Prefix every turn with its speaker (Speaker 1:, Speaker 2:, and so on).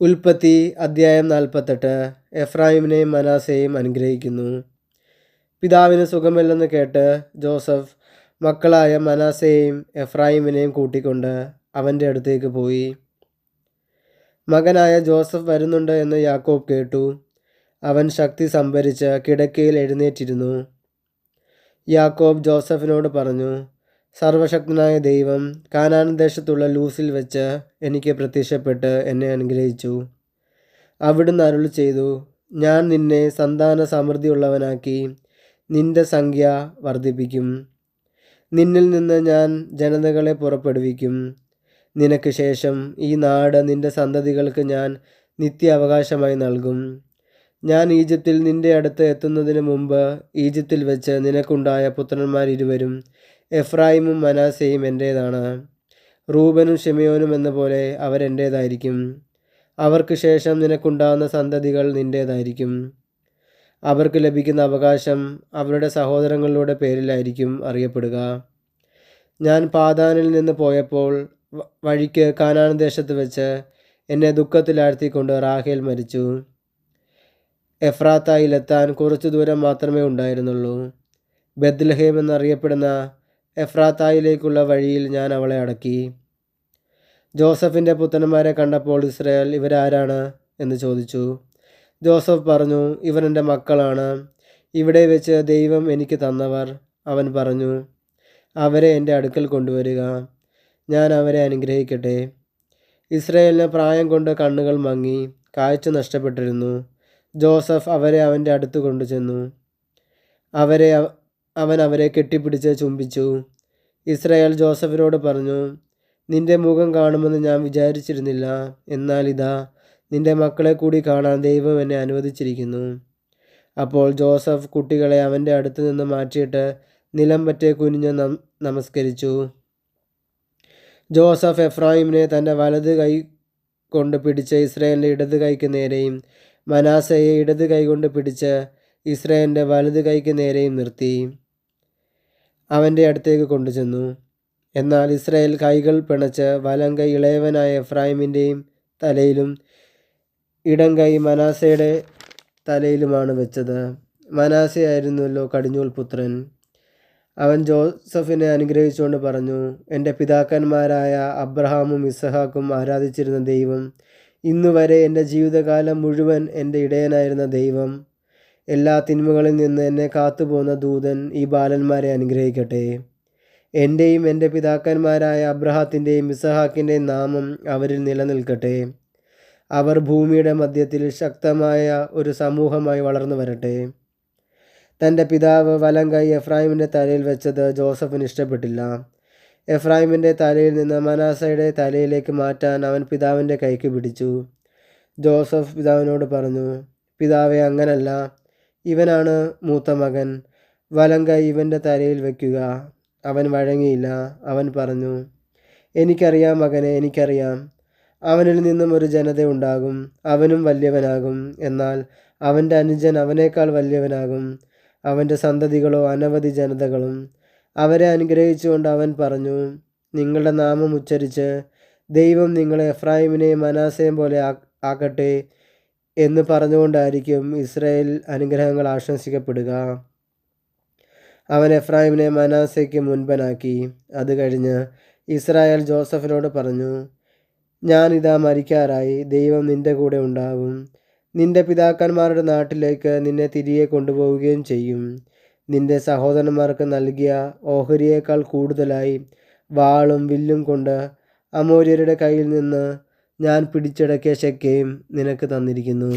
Speaker 1: ഉൽപ്പത്തി അദ്ധ്യായം നാൽപ്പത്തെട്ട്. എഫ്രാഹിമിനെയും മനാസയെയും അനുഗ്രഹിക്കുന്നു. പിതാവിന് സുഖമില്ലെന്ന് കേട്ട് ജോസഫ് മക്കളായ മനാസയെയും എഫ്രാഹിമിനെയും കൂട്ടിക്കൊണ്ട് അവന്റെ അടുത്തേക്ക് പോയി. മകനായ ജോസഫ് വരുന്നുണ്ട് എന്ന് യാക്കോബ് കേട്ടു. അവൻ ശക്തി സംഭരിച്ച് കിടക്കയിൽ എഴുന്നേറ്റിരുന്നു. യാക്കോബ് ജോസഫിനോട് പറഞ്ഞു സർവശക്തനായ ദൈവം കാനാൻ ദേശത്തുള്ള ലൂസിൽ വെച്ച് എനിക്ക് പ്രത്യക്ഷപ്പെട്ട് എന്നെ അനുഗ്രഹിച്ചു. അവിടുന്ന് അരുൾ ചെയ്തു ഞാൻ നിന്നെ സന്താന സമൃദ്ധിയുള്ളവനാക്കി നിന്റെ സംഖ്യ വർദ്ധിപ്പിക്കും. നിന്നിൽ നിന്ന് ഞാൻ ജനതകളെ പുറപ്പെടുവിക്കും. നിനക്ക് ശേഷം ഈ നാട് നിന്റെ സന്തതികൾക്ക് ഞാൻ നിത്യ അവകാശമായി നൽകും. ഞാൻ ഈജിപ്തിൽ നിന്റെ അടുത്ത് എത്തുന്നതിന് മുമ്പ് ഈജിപ്തിൽ വെച്ച് നിനക്കുണ്ടായ പുത്രന്മാർ ഇരുവരും എഫ്രായിമും മനാസയും എന്റേതാണ് റൂബനും ഷെമിയോനും എന്ന പോലെ അവരെന്റേതായിരിക്കും അവർക്ക് ശേഷം നിനക്കുണ്ടാകുന്ന സന്തതികൾ നിന്റേതായിരിക്കും അവർക്ക് ലഭിക്കുന്ന അവകാശം അവരുടെ സഹോദരങ്ങളുടെ പേരിലായിരിക്കും അറിയപ്പെടുക. ഞാൻ പാതാനിൽ നിന്ന് പോയപ്പോൾ വഴിക്ക് കാനാൻ ദേശത്ത് വെച്ച് എന്നെ ദുഃഖത്തിലാഴ്ത്തിക്കൊണ്ട് റാഹേൽ മരിച്ചു. എഫ്രാത്തായിലെത്താൻ കുറച്ചു ദൂരം മാത്രമേ ഉണ്ടായിരുന്നുള്ളൂ. ബദ്ലഹേം എന്നറിയപ്പെടുന്ന എഫ്രാത്തായിലേക്കുള്ള വഴിയിൽ ഞാൻ അവളെ അടക്കി. ജോസഫിന്റെ പുത്രന്മാരെ കണ്ടപ്പോൾ ഇസ്രയേൽ ഇവരാരാണ് എന്ന് ചോദിച്ചു. ജോസഫ് പറഞ്ഞു ഇവരെന്റെ മക്കളാണ്. ഇവിടെ വെച്ച് ദൈവം എനിക്ക് തന്നവർ. അവൻ പറഞ്ഞു അവരെ എന്റെ അടുക്കൽ കൊണ്ടുവരിക. ഞാൻ അവരെ അനുഗ്രഹിക്കട്ടെ. ഇസ്രയേലിന് പ്രായം കൊണ്ട് കണ്ണുകൾ മങ്ങി കാഴ്ച നഷ്ടപ്പെട്ടിരുന്നു. ജോസഫ് അവരെ അവന്റെ അടുത്ത് കൊണ്ടുചെന്നു. അവരെ അവൻ അവരെ കെട്ടിപ്പിടിച്ച് ചുംബിച്ചു. ഇസ്രായേൽ ജോസഫിനോട് പറഞ്ഞു നിന്റെ മുഖം കാണുമെന്ന് ഞാൻ വിചാരിച്ചിരുന്നില്ല. എന്നാൽ ഇതാ നിന്റെ മക്കളെ കൂടി കാണാൻ ദൈവം എന്നെ അനുവദിച്ചിരിക്കുന്നു. അപ്പോൾ ജോസഫ് കുട്ടികളെ അവന്റെ അടുത്ത് നിന്ന് മാറ്റിയിട്ട് നിലം പറ്റേ കുനിഞ്ഞ് നമസ്കരിച്ചു. ജോസഫ് എഫ്രാഹിമിനെ തന്റെ വലത് കൈ കൊണ്ട് പിടിച്ച് ഇസ്രായേലിന്റെ ഇടത് കൈക്ക് നേരെയും മനാസയെ ഇടത് കൈ കൊണ്ട് പിടിച്ച് ഇസ്രായേലിന്റെ വലത് കൈക്ക് നേരെയും നിർത്തി. അവന്റെ അടുത്തേക്ക് കൊണ്ടുചെന്നു. എന്നാൽ ഇസ്രായേൽ കൈകൾ പിണച്ച് വലം കൈ ഇളയവനായ എഫ്രാഹിമിന്റെയും തലയിലും ഇടം കൈ മനാസയുടെ തലയിലുമാണ് വെച്ചത്. മനാസയായിരുന്നല്ലോ കടിഞ്ഞൂൽ പുത്രൻ. അവൻ ജോസഫിനെ അനുഗ്രഹിച്ചുകൊണ്ട് പറഞ്ഞു എന്റെ പിതാക്കന്മാരായ അബ്രഹാമും ഇസഹാക്കും ആരാധിച്ചിരുന്ന ദൈവം ഇന്നുവരെ എന്റെ ജീവിതകാലം മുഴുവൻ എന്റെ ഇടയനായിരുന്ന ദൈവം. എല്ലാ തിന്മകളിൽ നിന്ന് എന്നെ കാത്തുപോകുന്ന ദൂതൻ ഈ ബാലന്മാരെ അനുഗ്രഹിക്കട്ടെ. എന്റെയും എന്റെ പിതാക്കന്മാരായ അബ്രഹാത്തിന്റെയും ഇസഹാക്കിന്റെയും നാമം അവരിൽ നിലനിൽക്കട്ടെ. അവർ ഭൂമിയുടെ മധ്യത്തിൽ ശക്തമായ ഒരു സമൂഹമായി വളർന്നു വരട്ടെ. തന്റെ പിതാവ് വലം കൈ എഫ്രാഹിമിന്റെ തലയിൽ വെച്ചത് ജോസഫിന് ഇഷ്ടപ്പെട്ടില്ല. എഫ്രാഹിമിന്റെ തലയിൽ നിന്ന് മനാസയുടെ തലയിലേക്ക് മാറ്റാൻ അവൻ പിതാവിന്റെ കൈക്ക് പിടിച്ചു. ജോസഫ് പിതാവിനോട് പറഞ്ഞു പിതാവെ അങ്ങനല്ല. ഇവനാണ് മൂത്ത മകൻ. വലം കൈ ഇവന്റെ തലയിൽ വയ്ക്കുക. അവൻ വഴങ്ങിയില്ല. അവൻ പറഞ്ഞു എനിക്കറിയാം മകനെ എനിക്കറിയാം. അവനിൽ നിന്നും ഒരു ജനത ഉണ്ടാകും. അവനും വലിയവനാകും. എന്നാൽ അവന്റെ അനുജൻ അവനേക്കാൾ വലിയവനാകും. അവന്റെ സന്തതികളോ അനവധി ജനതകളും. അവരെ അനുഗ്രഹിച്ചുകൊണ്ട് അവൻ പറഞ്ഞു നിങ്ങളുടെ നാമം ഉച്ചരിച്ച് ദൈവം നിങ്ങളെ എഫ്രായിമിനെയും മനാസയും പോലെ ആക്കട്ടെ. എന്ന് പറഞ്ഞുകൊണ്ടായിരിക്കും ഇസ്രായേൽ അനുഗ്രഹങ്ങൾ ആശംസിക്കപ്പെടുക. അവൻ എഫ്രാഹിമിനെ മനാസയ്ക്ക് മുൻപനാക്കി. അത് കഴിഞ്ഞ് ഇസ്രായേൽ ജോസഫിനോട് പറഞ്ഞു ഞാനിതാ മരിക്കാറായി. ദൈവം നിന്റെ കൂടെ ഉണ്ടാകും നിന്റെ പിതാക്കന്മാരുടെ നാട്ടിലേക്ക് നിന്നെ തിരികെ കൊണ്ടുപോവുകയും ചെയ്യും. നിന്റെ സഹോദരന്മാർക്ക് നൽകിയ ഓഹരിയേക്കാൾ കൂടുതലായി വാളും വില്ലും കൊണ്ട് അമൂര്യരുടെ കയ്യിൽ നിന്ന് ഞാൻ പിടിച്ചടക്കിയ ശക്കയും നിനക്ക് തന്നിരിക്കുന്നു.